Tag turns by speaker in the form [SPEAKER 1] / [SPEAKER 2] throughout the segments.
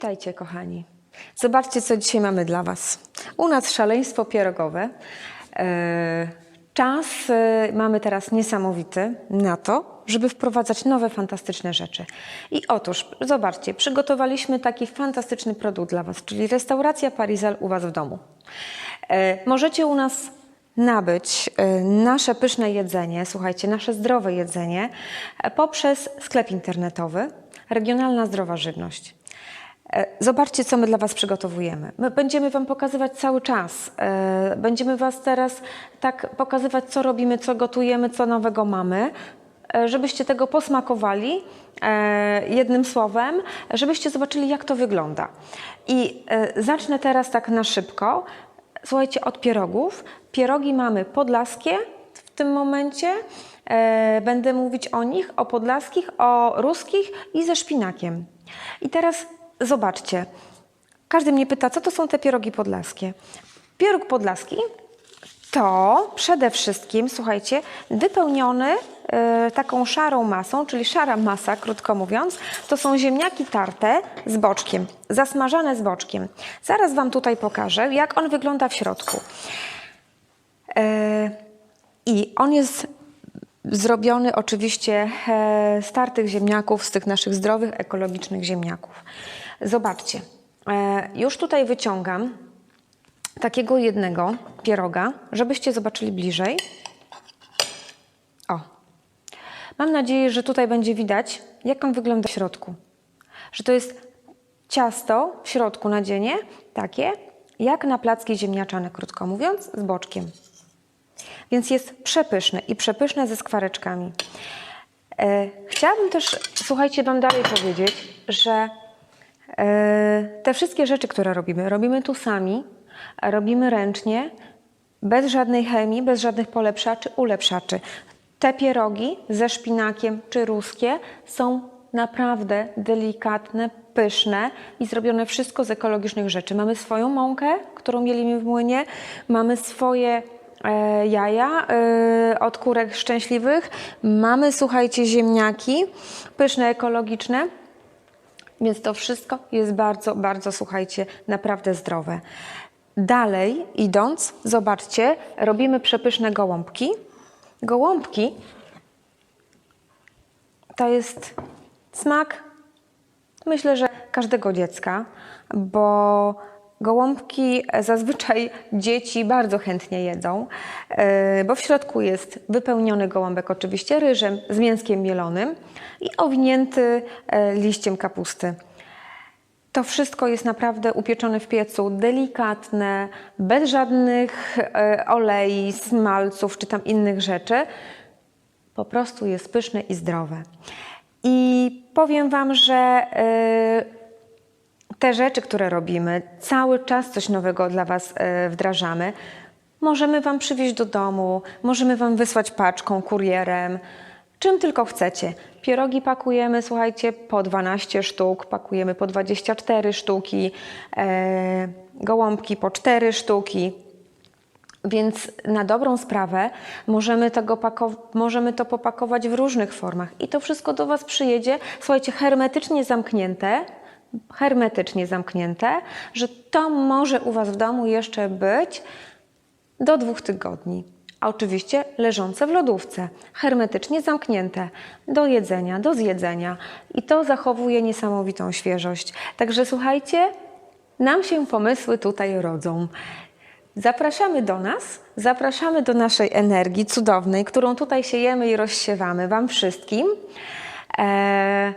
[SPEAKER 1] Witajcie, kochani. Zobaczcie, co dzisiaj mamy dla Was. U nas szaleństwo pierogowe. E, Czas e, mamy teraz niesamowity na to, żeby wprowadzać nowe, fantastyczne rzeczy. I otóż, zobaczcie, przygotowaliśmy taki fantastyczny produkt dla Was, czyli restauracja Parizal u Was w domu. E, Możecie u nas nabyć nasze pyszne jedzenie, słuchajcie, nasze zdrowe jedzenie poprzez sklep internetowy Regionalna Zdrowa Żywność. E, Zobaczcie, co my dla Was przygotowujemy. My będziemy Wam pokazywać cały czas. E, Będziemy Was teraz tak pokazywać, co robimy, co gotujemy, co nowego mamy, e, żebyście tego posmakowali jednym słowem, żebyście zobaczyli, jak to wygląda. I zacznę teraz tak na szybko. Słuchajcie, od pierogów. Pierogi mamy podlaskie w tym momencie. Będę mówić o nich, o podlaskich, o ruskich i ze szpinakiem. I teraz zobaczcie. Każdy mnie pyta, co to są te pierogi podlaskie. Pieróg podlaski to przede wszystkim, słuchajcie, wypełniony e, taką szarą masą, czyli szara masa, krótko mówiąc, to są ziemniaki tarte z boczkiem, zasmażane z boczkiem. Zaraz Wam tutaj pokażę, jak on wygląda w środku. E, I on jest zrobiony oczywiście e, z tartych ziemniaków, z tych naszych zdrowych, ekologicznych ziemniaków. Zobaczcie, e, już tutaj wyciągam takiego jednego pieroga, żebyście zobaczyli bliżej. O. Mam nadzieję, że tutaj będzie widać, jak on wygląda w środku. Że to jest ciasto w środku nadzienie, takie jak na placki ziemniaczane, krótko mówiąc, z boczkiem. Więc jest przepyszne i przepyszne ze skwareczkami. E, chciałabym też, słuchajcie, Wam dalej powiedzieć, że e, te wszystkie rzeczy, które robimy, robimy tu sami, robimy ręcznie, bez żadnej chemii, bez żadnych polepszaczy, ulepszaczy. Te pierogi ze szpinakiem czy ruskie są naprawdę delikatne, pyszne i zrobione wszystko z ekologicznych rzeczy. Mamy swoją mąkę, którą mielimy w młynie, mamy swoje jaja e, od kurek szczęśliwych, mamy, słuchajcie, ziemniaki pyszne, ekologiczne. Więc to wszystko jest bardzo, bardzo, słuchajcie, naprawdę zdrowe. Dalej idąc, zobaczcie, robimy przepyszne gołąbki. Gołąbki to jest smak, myślę, że każdego dziecka, bo gołąbki zazwyczaj dzieci bardzo chętnie jedzą, e, bo w środku jest wypełniony gołąbek oczywiście ryżem z mięskiem mielonym i owinięty e, liściem kapusty. To wszystko jest naprawdę upieczone w piecu, delikatne, bez żadnych e, olei, smalców czy tam innych rzeczy. Po prostu jest pyszne i zdrowe. I powiem Wam, że te rzeczy, które robimy, cały czas coś nowego dla Was e, wdrażamy. Możemy Wam przywieźć do domu, możemy Wam wysłać paczką, kurierem, czym tylko chcecie. Pierogi pakujemy, słuchajcie, po 12 sztuk, pakujemy po 24 sztuki, e, gołąbki po 4 sztuki. Więc na dobrą sprawę możemy, tego możemy to popakować w różnych formach i to wszystko do Was przyjedzie, słuchajcie, hermetycznie zamknięte, hermetycznie zamknięte, że to może u Was w domu jeszcze być do dwóch tygodni. A oczywiście leżące w lodówce, hermetycznie zamknięte do jedzenia, do zjedzenia i to zachowuje niesamowitą świeżość. Także słuchajcie, nam się pomysły tutaj rodzą. Zapraszamy do nas, zapraszamy do naszej energii cudownej, którą tutaj siejemy i rozsiewamy Wam wszystkim, e,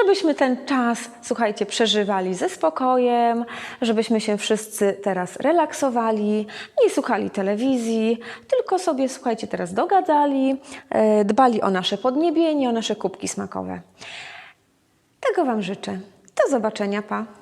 [SPEAKER 1] żebyśmy ten czas, słuchajcie, przeżywali ze spokojem, żebyśmy się wszyscy teraz relaksowali, nie słuchali telewizji, tylko sobie, słuchajcie, teraz dogadzali, e, dbali o nasze podniebienie, o nasze kubki smakowe. Tego Wam życzę. Do zobaczenia, pa!